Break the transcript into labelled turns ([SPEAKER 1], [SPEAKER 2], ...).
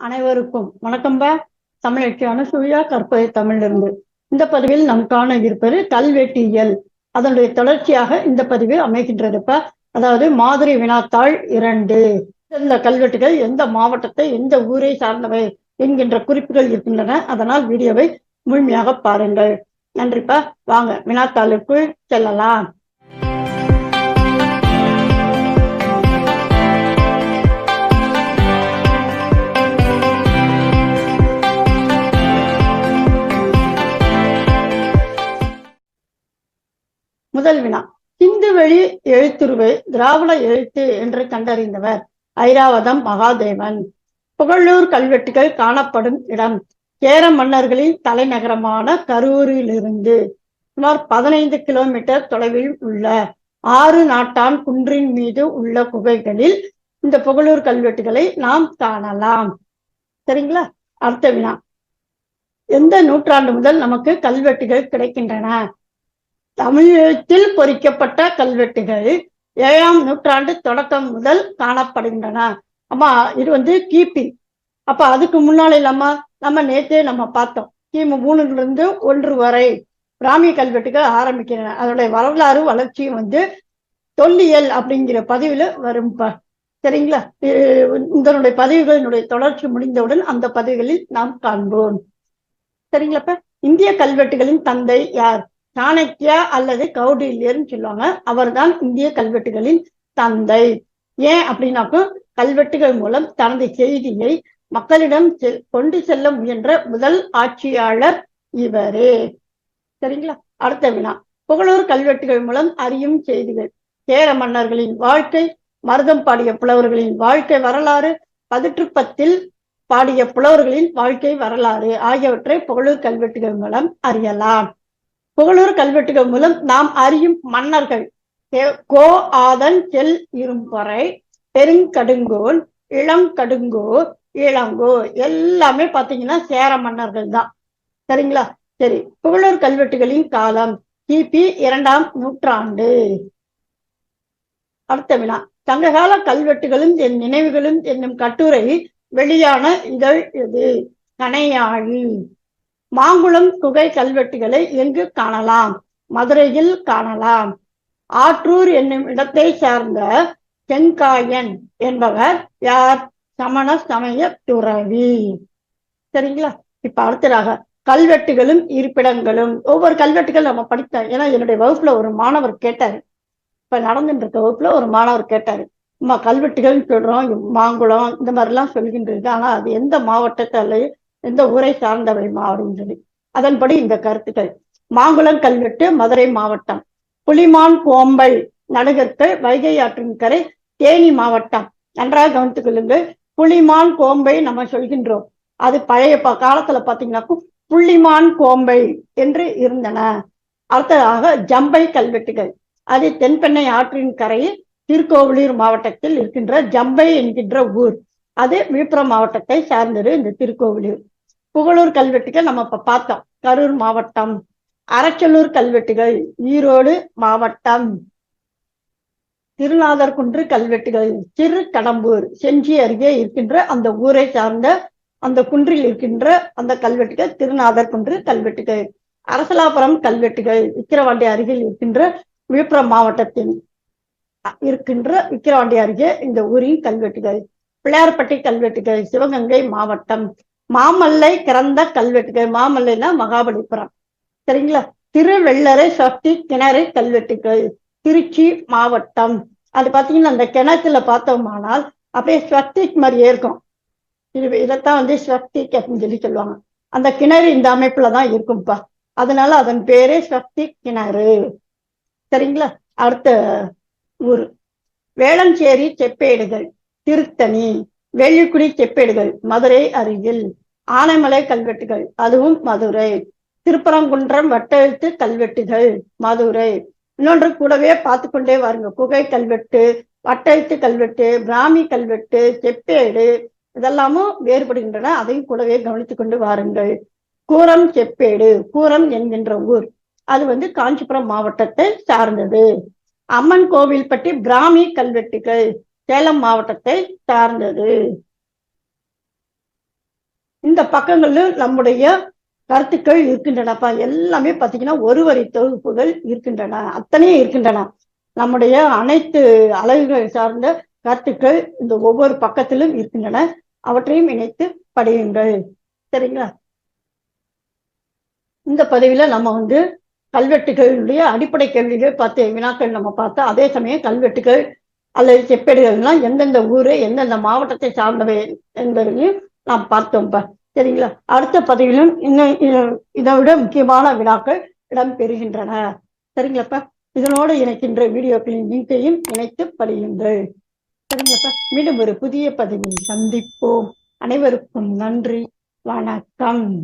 [SPEAKER 1] அனைவருக்கும் வணக்கம்பா தமிழச்சியான சுயா கற்பதை தமிழிலிருந்து. இந்த பதிவில் நாம் காண இருப்பது கல்வெட்டியல் அதனுடைய தொடர்ச்சியாக இந்த பதிவு அமைகின்றதுப்பா அதாவது மாதிரி வினாத்தாள் இரண்டு. இந்த கல்வெட்டுகள் எந்த மாவட்டத்தை எந்த ஊரை சார்ந்தவை என்கின்ற குறிப்புகள் இருக்கின்றன. அதனால் வீடியோவை முழுமையாக பாருங்கள். நன்றிப்பா வாங்க வினாத்தாளுக்குள் செல்லலாம். முதல் வினா. சிந்து வெளி எழுத்துருவை திராவிட எழுத்து என்று கண்டறிந்தவர் ஐராவதம் மகாதேவன். புகழூர் கல்வெட்டுகள் காணப்படும் இடம். கேர மன்னர்களின் தலைநகரமான கரூரிலிருந்து சுமார் பதினைந்து கிலோமீட்டர் தொலைவில் உள்ள ஆறு நாட்டான் குன்றின் மீது உள்ள குகைகளில் இந்த புகழூர் கல்வெட்டுகளை நாம் காணலாம். சரிங்களா? அடுத்த வினா. எந்த நூற்றாண்டு முதல் நமக்கு கல்வெட்டுகள் கிடைக்கின்றன? தமிழத்தில் பொறிக்கப்பட்ட கல்வெட்டுகள் ஏழாம் நூற்றாண்டு தொடக்கம் முதல் காணப்படுகின்றன. அம்மா இது வந்து கிபி. அப்ப அதுக்கு முன்னால இல்லாம நம்ம நேத்தே நம்ம பார்த்தோம். கிமு மூணுல இருந்து ஒன்று வரை பிராமிய கல்வெட்டுகள் ஆரம்பிக்கின்றன. அதனுடைய வரலாறு வளர்ச்சியும் வந்து தொல்லியல் அப்படிங்கிற பதிவுல வரும்பா சரிங்களா? இதனுடைய பதிவுகளினுடைய தொடர்ச்சி முடிந்தவுடன் அந்த பதிவுகளில் நாம் காண்போம். சரிங்களாப்ப இந்திய கல்வெட்டுகளின் தந்தை யார்? சாணக்கியா அல்லது கௌடில்யர்னு சொல்லுவாங்க. அவர்தான் இந்திய கல்வெட்டுகளின் தந்தை. ஏன் அப்படின்னாக்கும் கல்வெட்டுகள் மூலம் தனது செய்தியை மக்களிடம் கொண்டு செல்ல முயன்ற முதல் ஆட்சியாளர் இவரே. சரிங்களா? அடுத்த வினா. புகழூர் கல்வெட்டுகள் மூலம் அறியும் செய்திகள். சேர மன்னர்களின் வாழ்க்கை மருதம் பாடிய புலவர்களின் வாழ்க்கை வரலாறு பதிற்றுப்பத்தில் பாடிய புலவர்களின் வாழ்க்கை வரலாறு ஆகியவற்றை புகழூர் கல்வெட்டுகள் மூலம் அறியலாம். புகழூர் கல்வெட்டுகள் மூலம் நாம் அறியும் மன்னர்கள். கோ ஆதன் செல் இரும்பறை பெருங்கடுங்கோல் இளங்கடுங்கோ இளங்கோ எல்லாமே பாத்தீங்கன்னா சேர மன்னர்கள் தான். சரிங்களா? சரி புகழூர் கல்வெட்டுகளின் காலம் கிபி இரண்டாம் நூற்றாண்டு. அடுத்த வினா. சங்ககால கல்வெட்டுகளும் என் நினைவுகளும் என்னும் கட்டுரை வெளியான இதழ் எது கனையாழி மாங்குளம் குகை கல்வெட்டுகளை எங்கு காணலாம். மதுரையில் காணலாம். ஆற்றூர் என்னும் இடத்தை சார்ந்த செங்காயன் என்பவர் யார்? சமண சமய துறவி. சரிங்களா? இப்ப அடுத்ததாக கல்வெட்டுகளும் இருப்பிடங்களும். ஒவ்வொரு கல்வெட்டுகள் நம்ம படித்தோம் ஏன்னா என்னுடைய வகுப்புல ஒரு மாணவர் கேட்டாரு. இப்ப நடந்துட்டு இருக்க வகுப்புல ஒரு மாணவர் கேட்டாரு. நம்ம கல்வெட்டுகள் சொல்றோம் மாங்குளம் இந்த மாதிரி எல்லாம் சொல்கின்றது. ஆனா அது எந்த மாவட்டத்துல இந்த ஊரை சார்ந்தவை அப்படின்னு சொல்லி. அதன்படி இந்த கருத்துக்கள். மாங்குளம் கல்வெட்டு மதுரை மாவட்டம். புலிமான் கோம்பை நடுகற்கள் வைகை ஆற்றின் கரை தேனி மாவட்டம். நன்றாக கவனித்துக் கொள்ளுங்கள். புலிமான் கோம்பை நம்ம சொல்கின்றோம். அது பழைய காலத்துல பாத்தீங்கன்னா புள்ளிமான் கோம்பை என்று இருந்தன. அடுத்ததாக ஜம்பை கல்வெட்டுகள். அது தென்பெண்ணை ஆற்றின் கரையில் திருக்கோவிலூர் மாவட்டத்தில் இருக்கின்ற ஜம்பை என்கின்ற ஊர். அது விழுப்புரம் மாவட்டத்தை சார்ந்தது இந்த திருக்கோவிலூர். புகழூர் கல்வெட்டுகள் நம்ம இப்ப பார்த்தோம். கரூர் மாவட்டம் அரச்சலூர் கல்வெட்டுகள் ஈரோடு மாவட்டம் திருநாதர் குன்று கல்வெட்டுகள் சிறு கடம்பூர் செஞ்சி அருகே இருக்கின்ற அந்த ஊரை சார்ந்த அந்த குன்றில் இருக்கின்ற அந்த கல்வெட்டுகள் திருநாதர் குன்று கல்வெட்டுகள் அரசலாபுரம் கல்வெட்டுகள் விக்கிரவாண்டி அருகில் இருக்கின்ற விழுப்புரம் மாவட்டத்தின் இருக்கின்ற விக்கிரவாண்டி அருகே இந்த ஊரின் கல்வெட்டுகள். பிள்ளையார்பட்டி கல்வெட்டுகள் சிவகங்கை மாவட்டம் மாமல்லை கிறந்த கல்வெட்டுகள். மாமல்லைனா மகாபலிபுரம். சரிங்களா? திருவெள்ளரை சக்தி கிணறு கல்வெட்டுகள். திருச்சி மாவட்டம். அது பாத்தீங்கன்னா அந்த கிணத்துல பார்த்தோமானால் அப்படியே ஸ்வஸ்திக் மாதிரியே இருக்கும். இது இதைத்தான் வந்து ஸ்வஸ்திக் அப்படின்னு சொல்லி சொல்லுவாங்க. அந்த கிணறு இந்த அமைப்புல தான் இருக்கும்ப்பா அதனால அதன் பேரே ஸ்வஸ்திக் கிணறு. சரிங்களா? அடுத்த ஊர். வேளஞ்சேரி செப்பேடுகள். திருத்தணி. வெள்ளிக்குடி செப்பேடுகள் மதுரை அருகில் ஆனைமலை கல்வெட்டுகள் அதுவும் மதுரை. திருப்பரங்குன்றம் வட்டெழுத்து கல்வெட்டுகள் மதுரை. இன்னொன்று கூடவே பார்த்து கொண்டே வாருங்க. குகை கல்வெட்டு வட்டெழுத்து கல்வெட்டு பிராமி கல்வெட்டு செப்பேடு இதெல்லாமும் வேறுபடுகின்றன. அதையும் கூடவே கவனித்துக் கொண்டு வாருங்கள். கூரம் செப்பேடு கூரம் என்கின்ற ஊர். அது வந்து காஞ்சிபுரம் மாவட்டத்தை சார்ந்தது. அம்மன் கோவில்பட்டி பிராமி கல்வெட்டுகள். சேலம் மாவட்டத்தை சார்ந்தது. இந்த பக்கங்களிலும் நம்முடைய கருத்துக்கள் இருக்கின்றனப்பா. எல்லாமே பாத்தீங்கன்னா ஒரு வரி தொகுப்புகள் இருக்கின்றன. அத்தனையும் இருக்கின்றன. நம்முடைய அனைத்து அலகுகள் சார்ந்த கருத்துக்கள் இந்த ஒவ்வொரு பக்கத்திலும் இருக்கின்றன. அவற்றையும் இணைத்து படியுங்கள். சரிங்களா? இந்த பதவியில நம்ம வந்து கல்வெட்டுகளுடைய அடிப்படை கேள்விகள் பார்த்து வினாக்கள் நம்ம பார்த்தா அதே சமயம் கல்வெட்டுகள் அல்லது செப்பேடுகள்லாம் எந்தெந்த ஊரு எந்தெந்த மாவட்டத்தை சார்ந்தவை என்பதையும் நாம் பார்த்தோம்ப்பா சரிங்களா? அடுத்த பதவியிலும் இன்னும் இத- இதை விட முக்கியமான விழாக்கள் இடம் பெறுகின்றன சரிங்களாப்பா இதனோடு இணைக்கின்ற வீடியோக்களின் லிங்கையும் இணைத்து படியுங்கள். சரிங்களாப்பா மீண்டும் ஒரு புதிய பதிவில் சந்திப்போம். அனைவருக்கும் நன்றி. வணக்கம்.